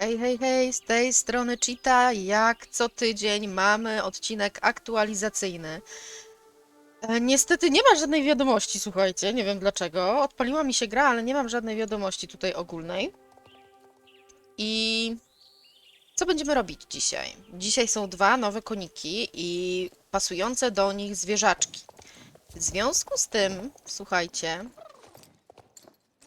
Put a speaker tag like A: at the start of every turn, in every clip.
A: Hej, hej, hej, z tej strony Cheetah. Jak co tydzień mamy odcinek aktualizacyjny. E, niestety nie ma żadnej wiadomości, słuchajcie, nie wiem dlaczego. Odpaliła mi się gra, ale nie mam żadnej wiadomości tutaj ogólnej. I co będziemy robić dzisiaj? Dzisiaj są dwa nowe koniki i pasujące do nich zwierzaczki. W związku z tym, słuchajcie,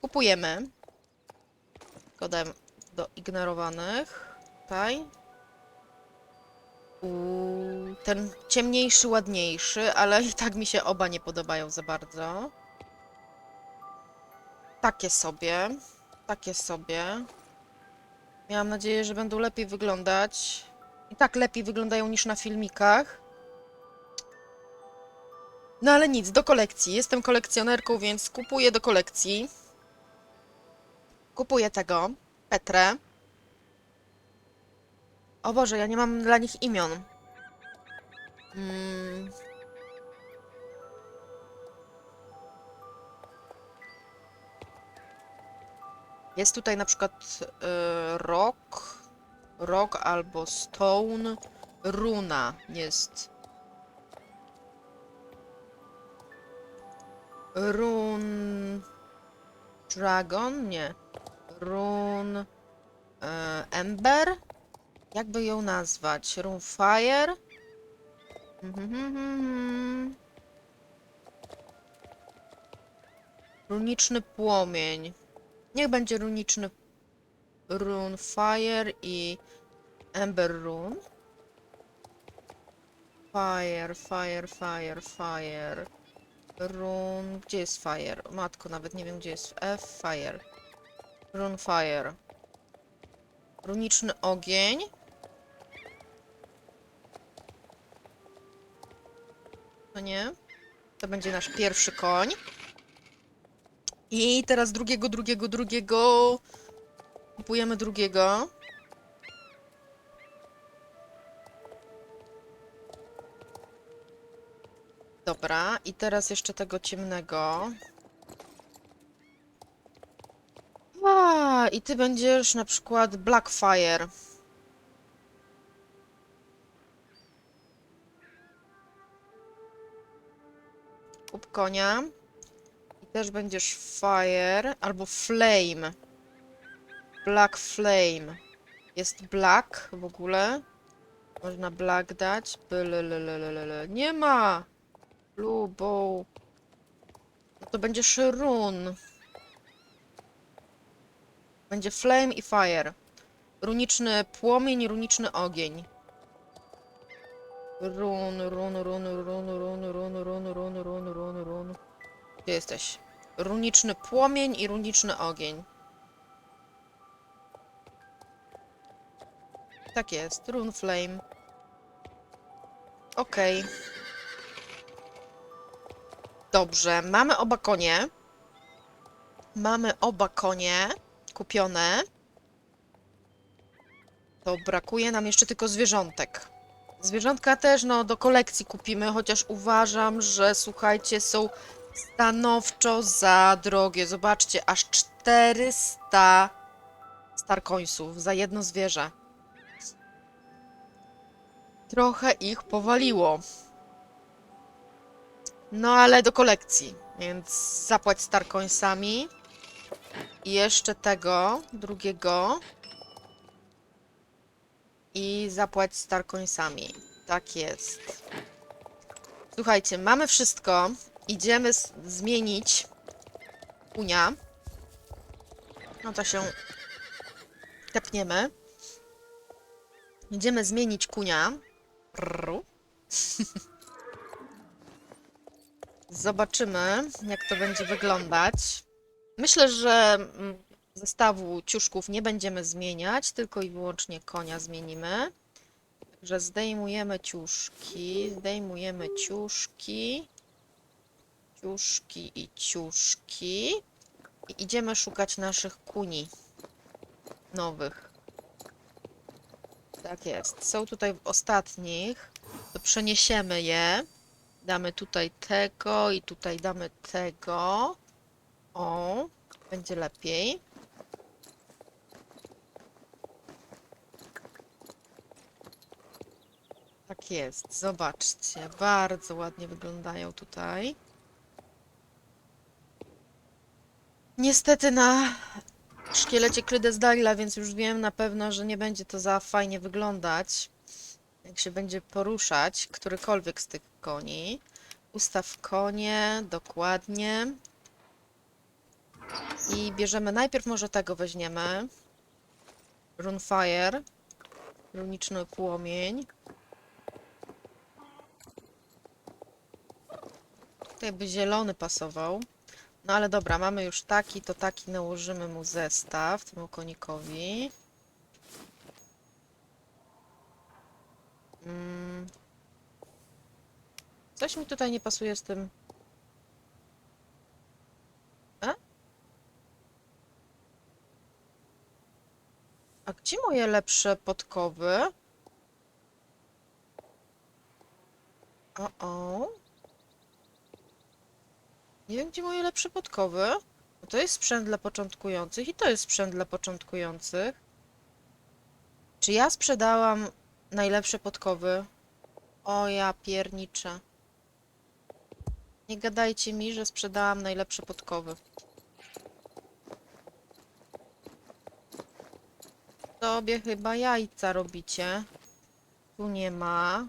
A: kupujemy kodem do ignorowanych. Tutaj. Ten ciemniejszy, ładniejszy, ale i tak mi się oba nie podobają za bardzo. Takie sobie. Takie sobie. Miałam nadzieję, że będą lepiej wyglądać. I tak lepiej wyglądają niż na filmikach. No ale nic, do kolekcji. Jestem kolekcjonerką, więc kupuję do kolekcji. Kupuję tego. Petrę. O Boże, ja nie mam dla nich imion. Mm. Jest tutaj na przykład y, rock, rock albo stone, runa jest. Run Dragon? Nie. Run e, Ember? Jakby ją nazwać? Run Fire? Runiczny płomień. Niech będzie runiczny Run Fire i Ember Rune. Fire, fire, fire, fire. Run. Gdzie jest fire? Matko, nawet nie wiem gdzie jest F. Fire. Run fire. Runiczny ogień. To nie. To będzie nasz pierwszy koń. I teraz drugiego, drugiego, drugiego. Kupujemy drugiego. Dobra, i teraz jeszcze tego ciemnego. I ty będziesz na przykład Blackfire. Kup konia. I też będziesz Fire albo Flame. Black Flame. Jest Black w ogóle. Można Black dać. Nie ma! Blue Bow. No to będzie Run. Będzie Flame i Fire. Runiczny płomień, runiczny ogień. Run, run, run, run, run, run, run, run, run, run, run. Gdzie jesteś? Runiczny płomień i runiczny ogień. Tak jest, run flame. Okej. Dobrze, mamy oba konie. Mamy oba konie kupione. To brakuje nam jeszcze tylko zwierzątek. Zwierzątka też no do kolekcji kupimy, chociaż uważam, że słuchajcie, są stanowczo za drogie. Zobaczcie, aż 400 starkońców za jedno zwierzę. Trochę ich powaliło. No ale do kolekcji, więc zapłać starkońcami. I jeszcze tego, drugiego. I zapłać starkońcami. Tak jest. Słuchajcie, mamy wszystko. Idziemy zmienić kunia. No to się tepniemy. Idziemy zmienić kunia. Zobaczymy, jak to będzie wyglądać. Myślę, że mm, zestawu ciuszków nie będziemy zmieniać, tylko i wyłącznie konia zmienimy. Także zdejmujemy ciuszki, zdejmujemy ciuszki, ciuszki i ciuszki. I idziemy szukać naszych kuni nowych. Tak jest. Są tutaj w ostatnich. To przeniesiemy je. Damy tutaj tego i tutaj damy tego. O, będzie lepiej. Tak jest, zobaczcie. Bardzo ładnie wyglądają tutaj. Niestety na szkielecie krydę z Dalila, więc już wiem na pewno, że nie będzie to za fajnie wyglądać, jak się będzie poruszać którykolwiek z tych koni. Ustaw konie, dokładnie. I bierzemy, najpierw może tego weźmiemy. Runefire. Runiczny płomień. Tutaj by zielony pasował. No ale dobra, mamy już taki, to taki nałożymy mu zestaw temu konikowi. Mm. Coś mi tutaj nie pasuje z tym. A gdzie moje lepsze podkowy? O, o. Nie wiem, gdzie moje lepsze podkowy. Bo to jest sprzęt dla początkujących i to jest sprzęt dla początkujących. Czy ja sprzedałam najlepsze podkowy? O ja pierniczę. Nie gadajcie mi, że sprzedałam najlepsze podkowy. Sobie chyba jajca robicie. Tu nie ma.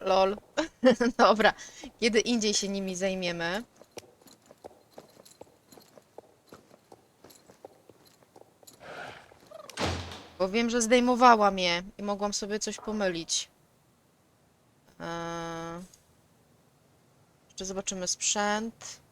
A: Lol. Dobra, kiedy indziej się nimi zajmiemy. Bo wiem, że zdejmowałam je i mogłam sobie coś pomylić. Eee... Jeszcze zobaczymy sprzęt.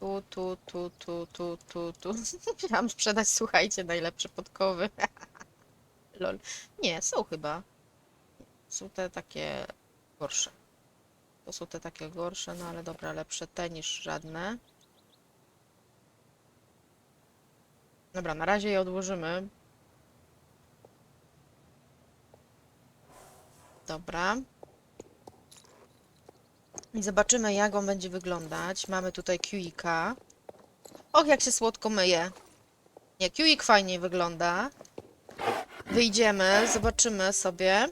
A: Tu, tu, tu, tu, tu, tu, tu. Chciałam sprzedać, słuchajcie, najlepsze podkowy. Lol. Nie, są chyba. Są te takie gorsze. To są te takie gorsze, no ale dobra, lepsze te niż żadne. Dobra, na razie je odłożymy. Dobra. I zobaczymy, jak on będzie wyglądać. Mamy tutaj QIK. Och, jak się słodko myje. Nie, QIK fajniej wygląda. Wyjdziemy, zobaczymy sobie.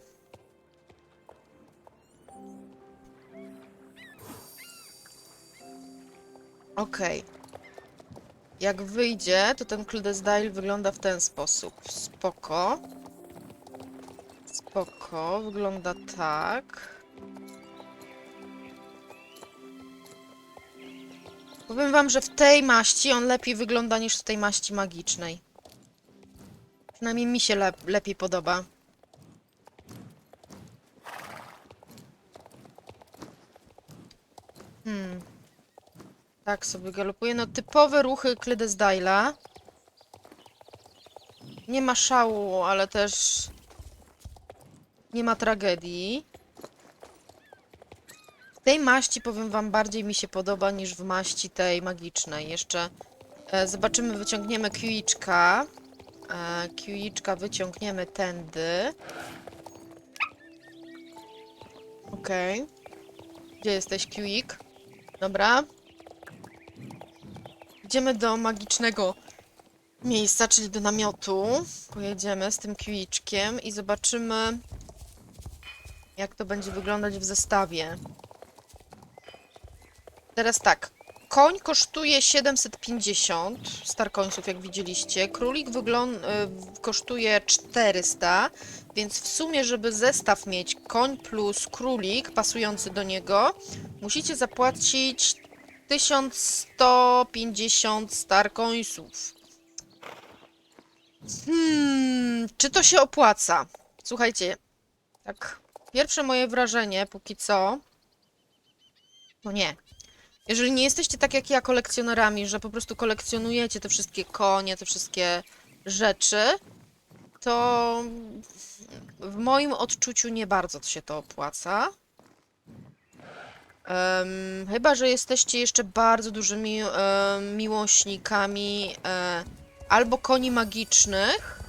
A: Okej. Jak wyjdzie, to ten Clydesdale wygląda w ten sposób. Spoko. Spoko, wygląda tak. Powiem wam, że w tej maści on lepiej wygląda niż w tej maści magicznej. Przynajmniej mi się lep lepiej podoba. Hmm. Tak sobie galopuje. No typowe ruchy Clydesdale'a. Nie ma szału, ale też nie ma tragedii. W tej maści, powiem wam, bardziej mi się podoba niż w maści tej magicznej. Jeszcze e, zobaczymy, wyciągniemy QIczka. E, QIczka wyciągniemy tędy. Okej. Gdzie jesteś, QIk? Dobra. Idziemy do magicznego miejsca, czyli do namiotu. Pojedziemy z tym kiwiczkiem i zobaczymy, jak to będzie wyglądać w zestawie. Teraz tak. Koń kosztuje 750 starkońców, jak widzieliście. Królik wygląd y, kosztuje 400, więc w sumie, żeby zestaw mieć koń plus królik pasujący do niego, musicie zapłacić 1150 starkońców. Hmm, czy to się opłaca? Słuchajcie, tak, pierwsze moje wrażenie póki co, no nie. Jeżeli nie jesteście tak jak ja kolekcjonerami, że po prostu kolekcjonujecie te wszystkie konie, te wszystkie rzeczy, to w moim odczuciu nie bardzo się to opłaca. Em, chyba, że jesteście jeszcze bardzo dużymi miłośnikami e, albo koni magicznych,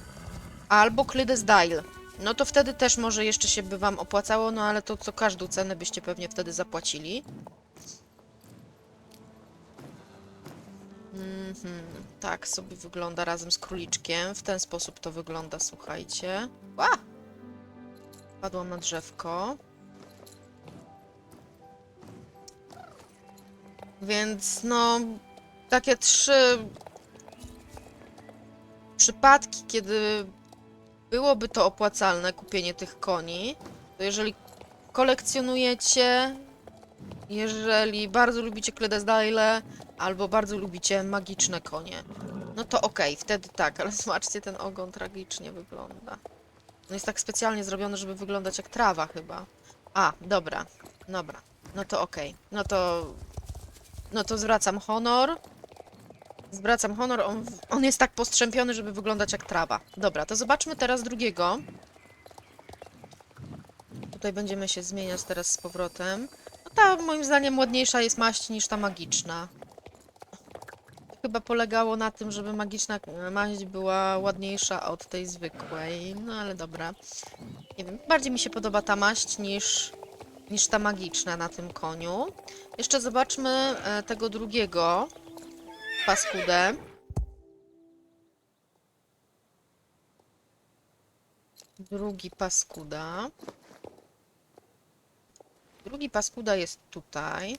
A: albo Clydesdale. No to wtedy też może jeszcze się by wam opłacało, no ale to co każdą cenę byście pewnie wtedy zapłacili. Mhm, tak sobie wygląda razem z króliczkiem. W ten sposób to wygląda, słuchajcie. Ła! Padłam na drzewko. Więc no, takie trzy przypadki, kiedy byłoby to opłacalne kupienie tych koni, to jeżeli kolekcjonujecie, jeżeli bardzo lubicie Clydesdale albo bardzo lubicie magiczne konie, no to okej, wtedy tak, ale zobaczcie, ten ogon tragicznie wygląda. No jest tak specjalnie zrobiony, żeby wyglądać jak trawa chyba. A, dobra, dobra. No to okej. No to... No to zwracam honor. Zwracam honor, on, on jest tak postrzępiony, żeby wyglądać jak trawa. Dobra, to zobaczmy teraz drugiego. Tutaj będziemy się zmieniać teraz z powrotem. No ta moim zdaniem ładniejsza jest maść niż ta magiczna. Chyba polegało na tym, żeby magiczna maść była ładniejsza od tej zwykłej. No ale dobra. Nie wiem, bardziej mi się podoba ta maść niż, niż ta magiczna na tym koniu. Jeszcze zobaczmy e, tego drugiego paskudę. Drugi paskuda. Drugi paskuda jest tutaj.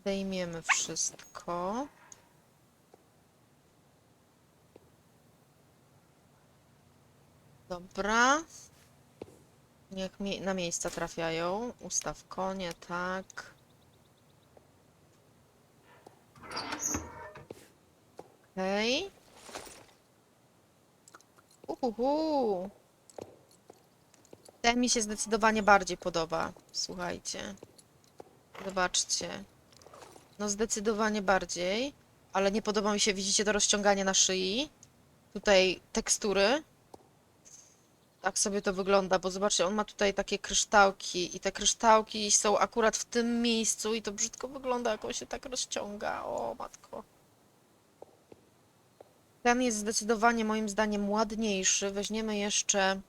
A: Zdejmiemy wszystko. Dobra. Niech mi na miejsca trafiają. Ustaw konie, tak. Okej. Uhuhu. Ten mi się zdecydowanie bardziej podoba. Słuchajcie. Zobaczcie. No zdecydowanie bardziej. Ale nie podoba mi się, widzicie to rozciąganie na szyi? Tutaj tekstury. Tak sobie to wygląda, bo zobaczcie, on ma tutaj takie kryształki i te kryształki są akurat w tym miejscu i to brzydko wygląda, jak on się tak rozciąga. O, matko. Ten jest zdecydowanie moim zdaniem ładniejszy. Weźmiemy jeszcze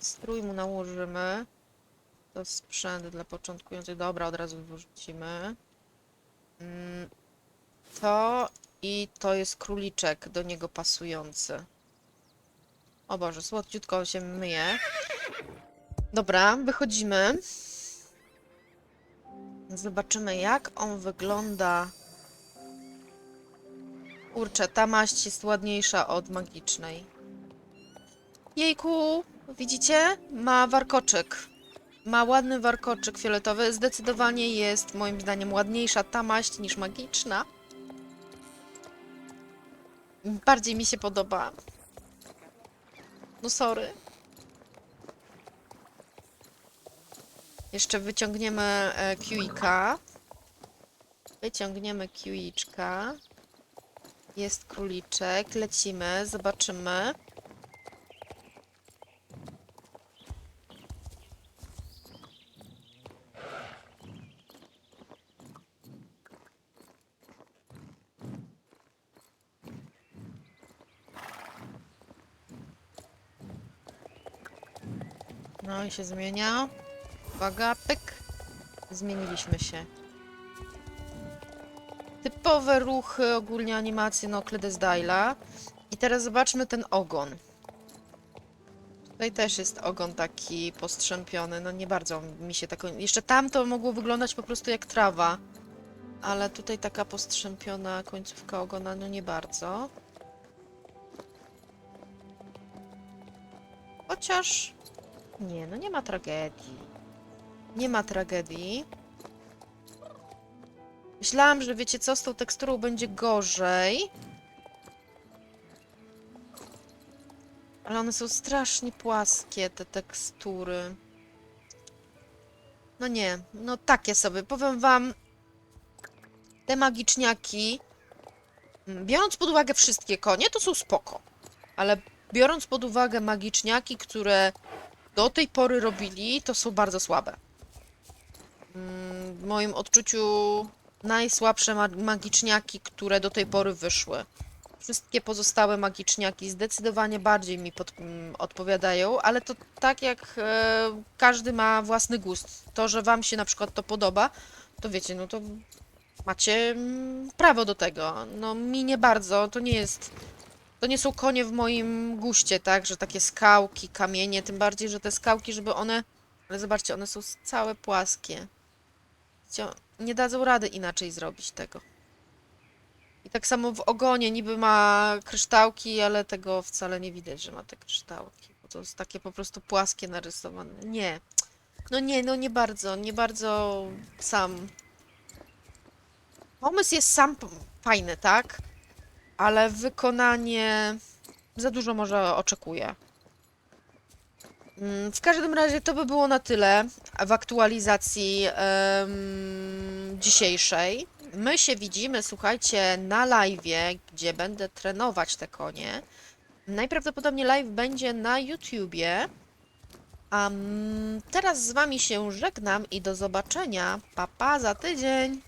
A: strój mu nałożymy. To sprzęt dla początkujących. Dobra, od razu wyrzucimy. Mm, To i to jest króliczek do niego pasujący. O Boże, słodciutko on się myje. Dobra, wychodzimy. Zobaczymy, jak on wygląda. Kurczę, ta maść jest ładniejsza od magicznej. Jejku, widzicie? Ma warkoczyk. Ma ładny warkoczyk fioletowy. Zdecydowanie jest, moim zdaniem, ładniejsza ta maść niż magiczna. Bardziej mi się podoba. No sorry. Jeszcze wyciągniemy e, QI'ka. Wyciągniemy QI'czka. Jest króliczek. Lecimy, zobaczymy. No i się zmienia. Uwaga, pyk. Zmieniliśmy się. Typowe ruchy, ogólnie animacje no Clydesdale'a. I teraz zobaczmy ten ogon. Tutaj też jest ogon taki postrzępiony, no nie bardzo mi się taką... Jeszcze tamto mogło wyglądać po prostu jak trawa. Ale tutaj taka postrzępiona końcówka ogona, no nie bardzo. Chociaż... Nie, no nie ma tragedii. Nie ma tragedii. Myślałam, że wiecie co, z tą teksturą będzie gorzej. Ale one są strasznie płaskie, te tekstury. No nie, no takie sobie. Powiem wam, te magiczniaki, mm, biorąc pod uwagę wszystkie konie, to są spoko. Ale biorąc pod uwagę magiczniaki, które do tej pory robili, to są bardzo słabe. Mm, W moim odczuciu najsłabsze ma- magiczniaki, które do tej pory wyszły. Wszystkie pozostałe magiczniaki zdecydowanie bardziej mi pod, mm, odpowiadają, ale to tak jak e, każdy ma własny gust. To, że wam się na przykład to podoba, to wiecie, no to macie mm, prawo do tego. No mi nie bardzo, to nie jest to nie są konie w moim guście, tak? Że takie skałki, kamienie, tym bardziej, że te skałki, żeby one... Ale zobaczcie, one są całe płaskie. Nie dadzą rady inaczej zrobić tego. I tak samo w ogonie niby ma kryształki, ale tego wcale nie widać, że ma te kryształki. Bo to jest takie po prostu płaskie narysowane. Nie. No nie, no nie bardzo, nie bardzo sam. Pomysł jest sam fajny, tak? Ale wykonanie za dużo może oczekuje. Mm, W każdym razie to by było na tyle w aktualizacji em, dzisiejszej. My się widzimy, słuchajcie, na live'ie, gdzie będę trenować te konie. Najprawdopodobniej live będzie na YouTubie. A mm, teraz z wami się żegnam i do zobaczenia. Pa, pa za tydzień.